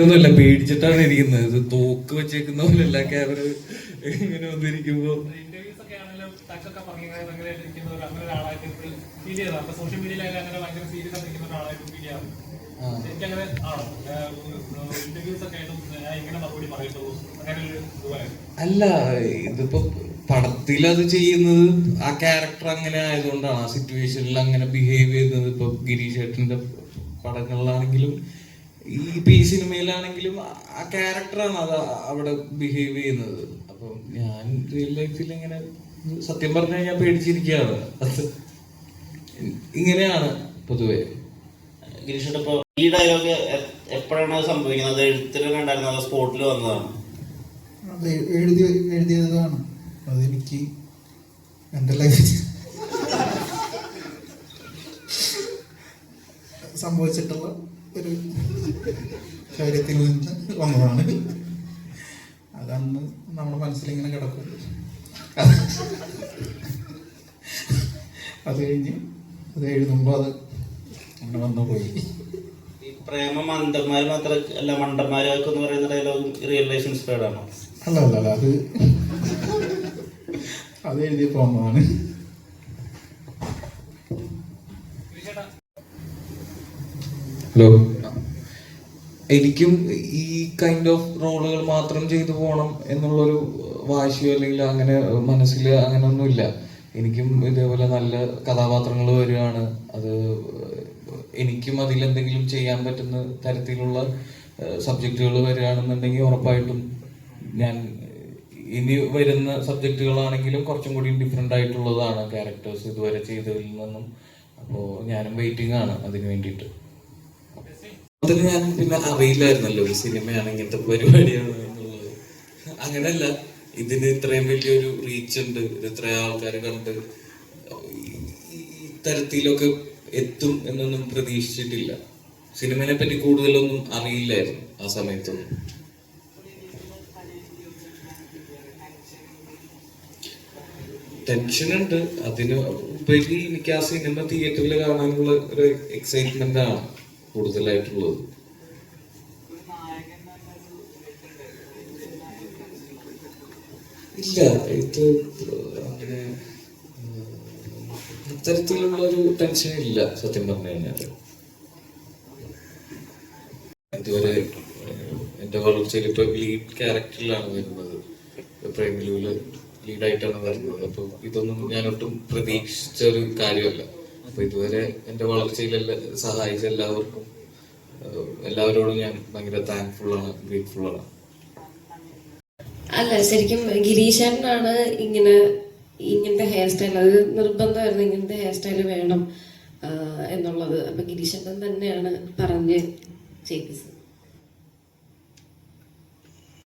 ഒന്നുമല്ല പേടിച്ചിട്ടാണ് ഇരിക്കുന്നത്. ഇത് തോക്ക് വെച്ചേക്കുന്ന പോലെയല്ല ക്യാമറ ഇങ്ങനെ വന്നിരിക്കുമ്പോ. അല്ല ഇതിപ്പോ പടത്തിൽ അത് ചെയ്യുന്നത് ആ ക്യാരക്ടർ അങ്ങനെ ആയതുകൊണ്ടാണ്. ആ സിറ്റുവേഷനിൽ അങ്ങനെ ബിഹേവ് ചെയ്യുന്നത്. ഇപ്പൊ ഗിരീഷ് ഏട്ടന്റെ പടങ്ങളിലാണെങ്കിലും ഈ പി സിനിമയിലാണെങ്കിലും ആ ക്യാരക്ടറാണ് അത് അവിടെ ബിഹേവ് ചെയ്യുന്നത്. അപ്പൊ ഞാൻ റിയൽ ലൈഫിൽ ഇങ്ങനെ സത്യം പറഞ്ഞു കഴിഞ്ഞാൽ പേടിച്ചിരിക്കുകയാണ്. അത് ഇങ്ങനെയാണ് പൊതുവെ. ഗിരീഷേട്ട ഇപ്പൊ ഈ ഡയലോഗ് എപ്പോഴാണ് അത് സംഭവിക്കുന്നത്? അത് എഴുത്തിലൊക്കെ അത് സ്പോട്ടിൽ വന്നതാണ്? അത് എഴുതി എഴുതിയതാണ്. അതെനിക്ക് എന്റെ ലൈഫിൽ സംഭവിച്ചിട്ടുള്ള ഒരു കാര്യത്തിൽ നിന്ന് വന്നതാണ് അതന്ന് നമ്മുടെ മനസ്സിലിങ്ങനെ കിടക്കും. അത് കഴിഞ്ഞ് അത് എഴുതുമ്പോൾ അത് അങ്ങനെ വന്നു പോയി. ഈ പ്രേമ മണ്ടന്മാർ മാത്രം അല്ല മണ്ടന്മാരൊക്കെ എന്ന് പറയുന്ന ഡയലോഗ് റിയൽ ലൈഫ് ആണോ? അല്ല അല്ല അല്ല അത് അത് എഴുതിയപ്പോൾ വന്നതാണ്. ഹലോ എനിക്കും ഈ കൈൻഡ് ഓഫ് റോളുകൾ മാത്രം ചെയ്തു പോകണം എന്നുള്ളൊരു വാശിയോ അല്ലെങ്കിൽ അങ്ങനെ മനസ്സിൽ അങ്ങനെ ഒന്നുമില്ല എനിക്കും ഇതേപോലെ നല്ല കഥാപാത്രങ്ങൾ വരികയാണ്. അത് എനിക്കും അതിലെന്തെങ്കിലും ചെയ്യാൻ പറ്റുന്ന തരത്തിലുള്ള സബ്ജക്റ്റുകൾ വരികയാണെന്നുണ്ടെങ്കിൽ ഉറപ്പായിട്ടും ഞാൻ ഇനി വരുന്ന സബ്ജക്റ്റുകളാണെങ്കിലും കുറച്ചും കൂടി ഡിഫറെന്റ് ആയിട്ടുള്ളതാണ് ക്യാരക്ടേഴ്സ് ഇതുവരെ ചെയ്തതിൽ നിന്നും. അപ്പോൾ ഞാനും വെയിറ്റിംഗ് ആണ് അതിന് വേണ്ടിയിട്ട്. ഞാൻ പിന്നെ അറിയില്ലായിരുന്നല്ലോ ഒരു സിനിമയാണ് ഇങ്ങനത്തെ പരിപാടിയാണ് എന്നുള്ളത്. അങ്ങനല്ല ഇതിന് ഇത്രയും വലിയൊരു റീച്ച് ഉണ്ട് ഇത് ഇത്രയും ആൾക്കാർ കണ്ട് തരത്തിലൊക്കെ എത്തും എന്നൊന്നും പ്രതീക്ഷിച്ചിട്ടില്ല. സിനിമയെ പറ്റി കൂടുതലൊന്നും അറിയില്ലായിരുന്നു ആ സമയത്തൊന്നും. ടെൻഷൻ ഉണ്ട് അതിന് ഉപരി എനിക്ക് ആ സിനിമ തിയേറ്ററിൽ കാണാനുള്ള ഒരു എക്സൈറ്റ്മെന്റ് ആണ്. കൂടുതലായിട്ടുള്ളത്. ഇല്ല ഇത് അങ്ങനെ അത്തരത്തിലുള്ള ഒരു ടെൻഷൻ ഇല്ല സത്യം പറഞ്ഞു കഴിഞ്ഞാൽ. ഇതുവരെ എന്റെ വളർച്ചയിൽ ഇപ്പൊ ലീഡ് ക്യാരക്ടറിലാണ് വരുന്നത്. പ്രേമിലൂൽ ലീഡായിട്ടാണ് വരുന്നത്. അപ്പൊ ഇതൊന്നും ഞാനൊട്ടും പ്രതീക്ഷിച്ച ഒരു കാര്യമല്ല. അപ്പൊ ഇതുവരെ എന്റെ വളർച്ചയിൽ എല്ലാ- സഹായിച്ച എല്ലാവർക്കും എല്ലാവരോടും ഞാൻ ഭയങ്കര ഗ്രേറ്റ്ഫുൾ ആണ് അല്ല ശരിക്കും ഗിരീശനാണ് ഇങ്ങനെ ഇങ്ങനത്തെ ഹെയർ സ്റ്റൈൽ അത് നിർബന്ധമായിരുന്നു ഇങ്ങനത്തെ ഹെയർ സ്റ്റൈൽ വേണം എന്നുള്ളത്. അപ്പൊ ഗിരീശൻ തന്നെയാണ് പറഞ്ഞ് ചെയ്യിച്ചത്